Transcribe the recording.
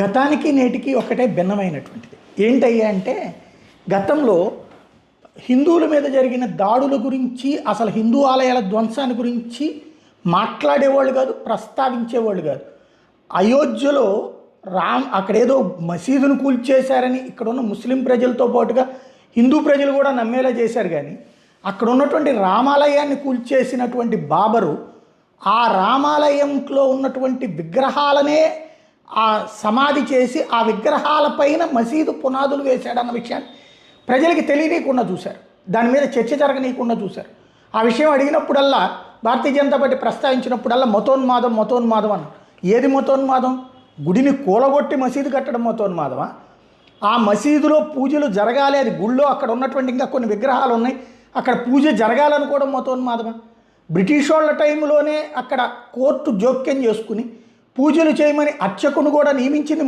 గతానికి నేటికి ఒకటే భిన్నమైనటువంటిది. ఏంటయ్యా అంటే గతంలో హిందువుల మీద జరిగిన దాడుల గురించి అసలు హిందూ ఆలయాల ధ్వంసాన్ని గురించి మాట్లాడేవాళ్ళు కాదు ప్రస్తావించేవాళ్ళు కాదు. అయోధ్యలో రామ్ అక్కడేదో మసీదును కూల్చేశారని ఇక్కడ ఉన్న ముస్లిం ప్రజలతో పాటుగా హిందూ ప్రజలు కూడా నమ్మేలా చేశారు కానీ అక్కడ ఉన్నటువంటి రామాలయాన్ని కూల్చేసినటువంటి బాబరు ఆ రామాలయంలో ఉన్నటువంటి విగ్రహాలనే ఆ సమాధి చేసి ఆ విగ్రహాలపైన మసీదు పునాదులు వేశాడన్న విషయాన్ని ప్రజలకి తెలియనీయకుండా చూశారు. దాని మీద చర్చ జరగనీయకుండా చూశారు. ఆ విషయం అడిగినప్పుడల్లా భారతీయ జనతా పార్టీ ప్రస్తావించినప్పుడల్లా మతోన్మాదం మతోన్మాదం అన్న ఏది మతోన్మాదం? గుడిని కూలగొట్టి మసీదు కట్టడం మతోన్మాదమా? ఆ మసీదులో పూజలు జరగాలి అది గుళ్ళో అక్కడ ఉన్నటువంటి ఇంకా కొన్ని విగ్రహాలు ఉన్నాయి. అక్కడ పూజ జరగాలనుకోవడం మతోన్మాదమా? బ్రిటిష్ వాళ్ళ టైంలోనే అక్కడ కోర్టు జోక్యం చేసుకుని పూజలు చేయమని అర్చకుని కూడా నియమించింది